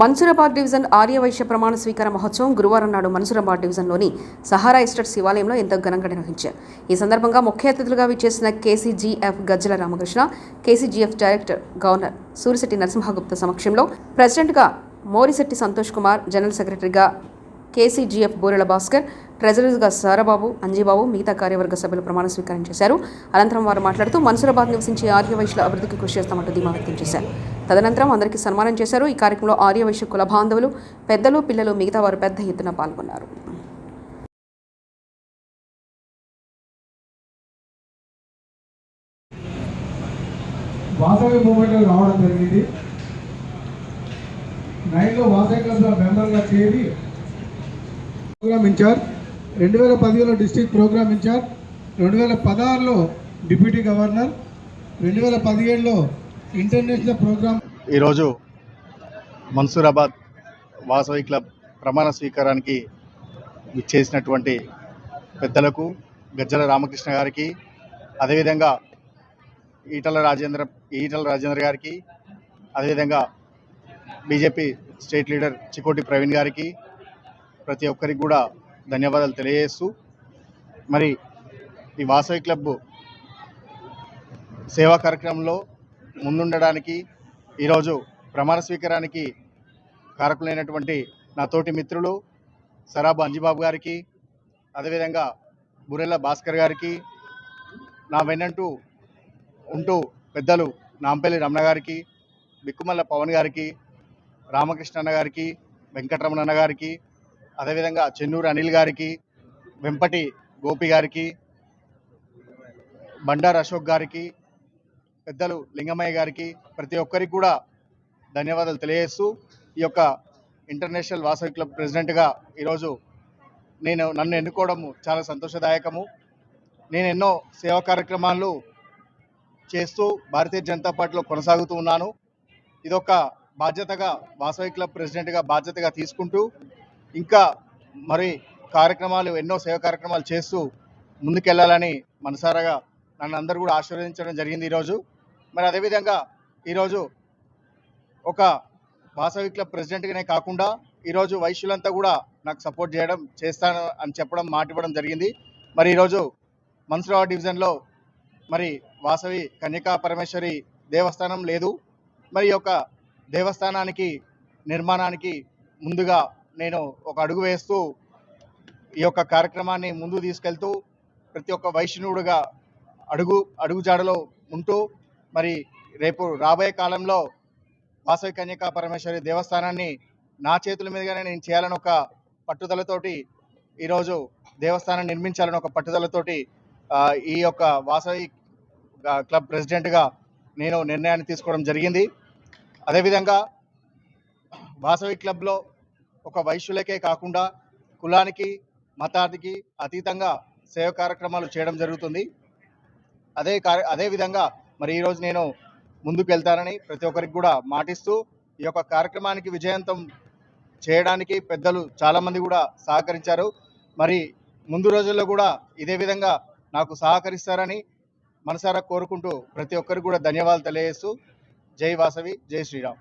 Mansoorabad division Aryavysya ప్రమాణ స్వీకార మహోత్సవం గురువారం నాడు మన్సూరాబాద్ డివిజన్లోని సహారా ఎస్టేట్ శివాలయంలో ఎంతో ఘనంగా నిర్వహించారు. ఈ సందర్భంగా ముఖ్య అతిథులుగా విచ్చేసిన KCGF Gajjala Ramakrishna KCGF director governor Surisetti Narasimhagupta సమక్షంలో ప్రెసిడెంట్గా మోరిశెట్టి సంతోష్ కుమార్ జనరల్ సెక్రటరీగా కేసీజీఎఫ్ బోరెల భాస్కర్ ట్రెజరర్గా సారాబాబు అంజీబాబు మిగతా కార్యవర్గ సభ్యులు ప్రమాణ స్వీకారం చేశారు. అనంతరం వారు మాట్లాడుతూ మన్సూరాబాద్ నివసించే ఆర్యవైశ్యుల అభివృద్ధికి కృషి చేస్తామంటూ ధీమా వ్యక్తం చేశారు. తదనంతరం అందరికీ సన్మానం చేశారు. ఈ కార్యక్రమంలో ఆర్యవైశ్య కుల బాంధవులు పెద్దలు పిల్లలు మిగతా వారు పెద్ద ఎత్తున పాల్గొన్నారు. వాసవి మూమెంట్లో రావడం జరిగింది. నైన్లో వాసవి క్లబ్లో మెంబర్గా చేరి ప్రోగ్రామ్ ఇన్ఛార్జ్ రెండు వేల పదిహేనులో డిస్టిక్ ప్రోగ్రామ్ ఇన్ఛార్జ్ రెండు వేల పదహారులో డిప్యూటీ గవర్నర్. రెండు వేల పదిహేడులో ఇంటర్నేషనల్ ప్రోగ్రామ్. ఈరోజు మన్సూరాబాద్ వాసవి క్లబ్ ప్రమాణ స్వీకారానికి చేసినటువంటి పెద్దలకు గజ్జల రామకృష్ణ గారికి అదేవిధంగా ఈటల రాజేంద్ర ఈటల రాజేంద్ర గారికి అదేవిధంగా BJP state leader Chikoti Praveen గారికి ప్రతి ఒక్కరికి కూడా ధన్యవాదాలు తెలియజేస్తూ మరి ఈ వాసవి క్లబ్ సేవా కార్యక్రమంలో ముందుండడానికి ఈరోజు ప్రమాణ స్వీకారానికి కారకులైనటువంటి నా తోటి మిత్రులు సరాబు అంజిబాబు గారికి అదేవిధంగా బురెల్ల భాస్కర్ గారికి నా వెన్నంటూ ఉంటూ పెద్దలు నాంపల్లి రమణ గారికి బిక్కుమల్ల పవన్ గారికి రామకృష్ణ అన్న గారికి వెంకటరమణ అన్న గారికి అదేవిధంగా చెన్నూరు అనిల్ గారికి వెంపటి గోపి గారికి బండారు అశోక్ గారికి పెద్దలు లింగమయ్య గారికి ప్రతి ఒక్కరికి కూడా ధన్యవాదాలు తెలియజేస్తూ ఈ యొక్క ఇంటర్నేషనల్ వాసవి క్లబ్ ప్రెసిడెంట్గా ఈరోజు నేను నన్ను ఎన్నుకోవడము చాలా సంతోషదాయకము. నేను ఎన్నో సేవా కార్యక్రమాలు చేస్తూ భారతీయ జనతా పార్టీలో కొనసాగుతూ ఉన్నాను. ఇదొక బాధ్యతగా వాసవి క్లబ్ ప్రెసిడెంట్గా బాధ్యతగా తీసుకుంటూ ఇంకా మరి కార్యక్రమాలు ఎన్నో సేవా కార్యక్రమాలు చేస్తూ ముందుకెళ్ళాలని మనసారాగా నన్ను అందరూ కూడా ఆశీర్వదించడం జరిగింది ఈరోజు. మరి అదేవిధంగా ఈరోజు ఒక వాసవి క్లబ్ ప్రెసిడెంట్గానే కాకుండా ఈరోజు వైశ్యులంతా కూడా నాకు సపోర్ట్ చేయడం చేస్తాను అని చెప్పడం మాట ఇవ్వడం జరిగింది. మరి ఈరోజు మన్సూరాబాద్ డివిజన్లో మరి వాసవి కన్యకా పరమేశ్వరి దేవస్థానం లేదు. మరి ఒక యొక్క దేవస్థానానికి నిర్మాణానికి ముందుగా నేను ఒక అడుగు వేస్తూ ఈ యొక్క కార్యక్రమాన్ని ముందుకు తీసుకెళ్తూ ప్రతి ఒక్క వైష్ణవుడుగా అడుగు అడుగుజాడలో ఉంటూ మరి రేపు రాబోయే కాలంలో వాసవి కన్యకా పరమేశ్వరి దేవస్థానాన్ని నా చేతుల మీదుగానే నేను చేయాలని ఒక పట్టుదలతోటి ఈరోజు దేవస్థానం నిర్మించాలని ఒక పట్టుదలతోటి ఈ యొక్క వాసవి క్లబ్ ప్రెసిడెంట్గా నేను నిర్ణయాన్ని తీసుకోవడం జరిగింది. అదేవిధంగా వాసవి క్లబ్లో ఒక వైశ్యులకే కాకుండా కులానికి మతానికి అతీతంగా సేవ కార్యక్రమాలు చేయడం జరుగుతుంది. అదే కార్య అదేవిధంగా మరి ఈరోజు నేను ముందుకు వెళ్తానని ప్రతి ఒక్కరికి కూడా మాటిస్తూ ఈ యొక్క కార్యక్రమానికి విజయవంతం చేయడానికి పెద్దలు చాలామంది కూడా సహకరించారు. మరి ముందు రోజుల్లో కూడా ఇదే విధంగా నాకు సహకరిస్తారని మనసారా కోరుకుంటూ ప్రతి ఒక్కరికి కూడా ధన్యవాదాలు తెలియజేస్తూ జై వాసవి జై శ్రీరామ్.